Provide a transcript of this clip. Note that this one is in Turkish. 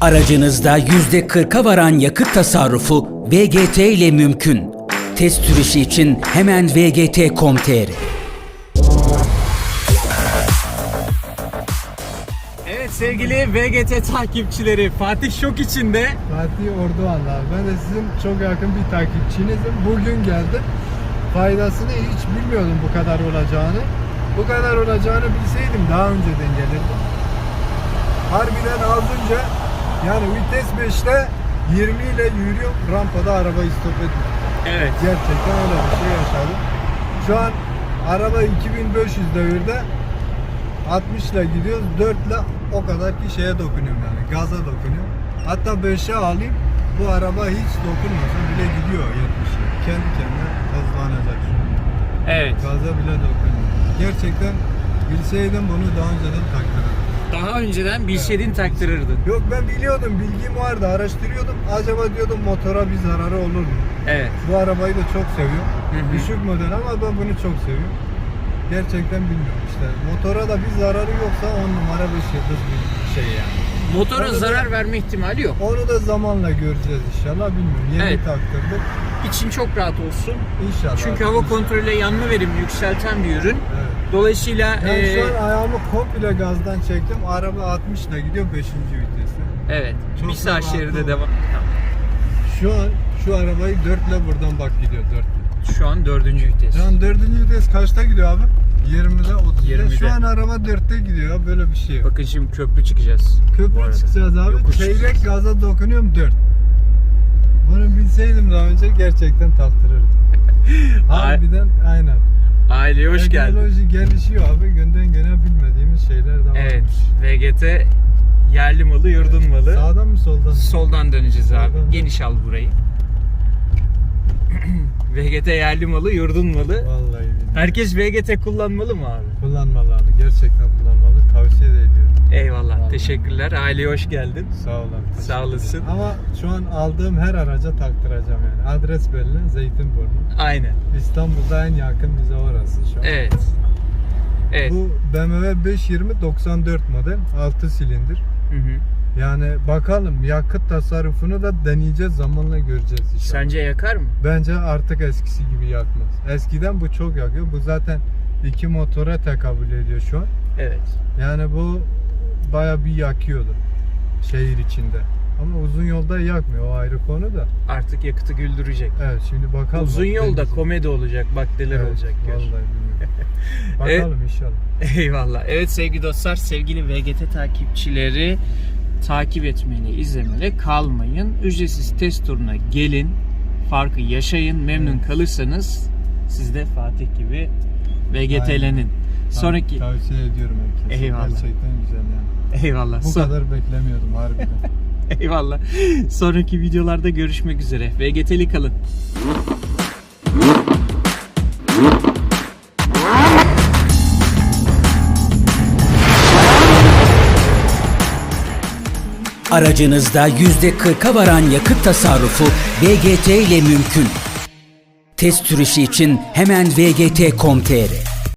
Aracınızda %40'a varan yakıt tasarrufu VGT ile mümkün. Test sürüşü için hemen vgt.com.tr Evet sevgili VGT takipçileri Fatih şok içinde. Fatih Orduanlı abi. Ben de sizin çok yakın bir takipçinizim. Bugün geldim. Faydasını hiç bilmiyordum bu kadar olacağını. Bu kadar olacağını bilseydim daha önceden gelirdim. Harbiden az önce yani vites 5'te 20 ile yürüyorum rampada arabayı stop etmiyor. Evet. Gerçekten öyle bir şey yaşadım. Şu an araba 2500 devirde 60 ile gidiyoruz. 4 ile o kadar ki şeye dokunuyorum yani. Gaza dokunuyorum. Hatta 5'e alayım. Bu araba hiç dokunmasa bile gidiyor 70'e. Kendi kendine hızlanacak şu an. Evet. Gaza bile dokunuyor. Gerçekten bilseydim bunu daha önceden taktırırdım. Daha önceden bir şeyin taktırırdın. Yok ben biliyordum, bilgim vardı, araştırıyordum. Acaba diyordum motora bir zararı olur mu? Evet. Bu arabayı da çok seviyorum. Hı hı. Düşük model ama ben bunu çok seviyorum. Gerçekten bilmiyorum işte. Motora da bir zararı yoksa 10 numara bir yıldız bir şey yani. Motora Onu da- zarar verme ihtimali yok. Onu da zamanla göreceğiz inşallah bilmiyorum. Yeni Evet. taktırdık. İçin çok rahat olsun. İnşallah. Çünkü hava İnşallah. kontrolüyle yanma verimi yükselten bir ürün. Evet. Dolayısıyla Ben eee, şu an ayağımı komple gazdan çektim. Araba 60 ile gidiyor 5. viteste. evet Çok bir sağ şeride devam. Şu an şu arabayı 4 ile buradan bak gidiyor 4 Şu an dördüncü vites. Şu an 4. vites kaçta gidiyor abi? 20'de 30'da. 20'de. Şu an araba 4'te gidiyor. Böyle bir şey. Bakın şimdi köprü çıkacağız. Köprü çıkacağız abi. Yokuş Çeyrek çıkacağız. gaza dokunuyorum 4. Bunu bilseydim daha önce gerçekten taktırırdım. Harbiden aynen. Aileye hoş geldin. Teknoloji gelişiyor abi. Günden güne bilmediğimiz şeyler de var. Evet. VGT yerli malı, yurdun malı. Sağdan mı soldan? Soldan döneceğiz abi. Geniş al burayı. VGT yerli malı, yurdun malı. Vallahi billahi. Herkes VGT kullanmalı mı abi? Kullanmalı abi. Gerçekten kullanmalı. Tavsiye de ediyorum. Eyvallah. Vallahi. Teşekkürler. Aileye hoş geldin. Sağ olun. Sağ olasın. Ama şu an aldığım her araca taktıracağım yani. Adres belli. Zeytinburnu. Aynen. İstanbul'da en yakın bize orası şu an. Evet. Evet. Bu BMW 520 94 model 6 silindir. Hı hı. Yani bakalım yakıt tasarrufunu da deneyeceğiz zamanla göreceğiz inşallah. Sence yakar mı? Bence artık eskisi gibi yakmaz. Eskiden bu çok yakıyor. Bu zaten iki motora tekabül ediyor şu an. Evet. Yani bu baya bir yakıyordu şehir içinde. Ama uzun yolda yakmıyor o ayrı konu da. Artık yakıtı güldürecek. Evet şimdi bakalım. Uzun yolda deneyeceğiz. komedi olacak, bak neler Evet, olacak. gör. Vallahi bilmiyorum. bakalım inşallah. Eyvallah. Evet sevgili dostlar, sevgili VGT takipçileri takip etmeli, izlemeli kalmayın. Ücretsiz test turuna gelin. Farkı yaşayın. Memnun Evet. kalırsanız siz de Fatih gibi VGT'lenin. Sonraki Tavsiye ediyorum herkese. Eyvallah. Gerçekten güzel yani. Eyvallah. Bu Son- kadar beklemiyordum harbiden. Eyvallah. Sonraki videolarda görüşmek üzere. VGT'li kalın. Aracınızda %40'a varan yakıt tasarrufu VGT ile mümkün. Test sürüşü için hemen vgt.com.tr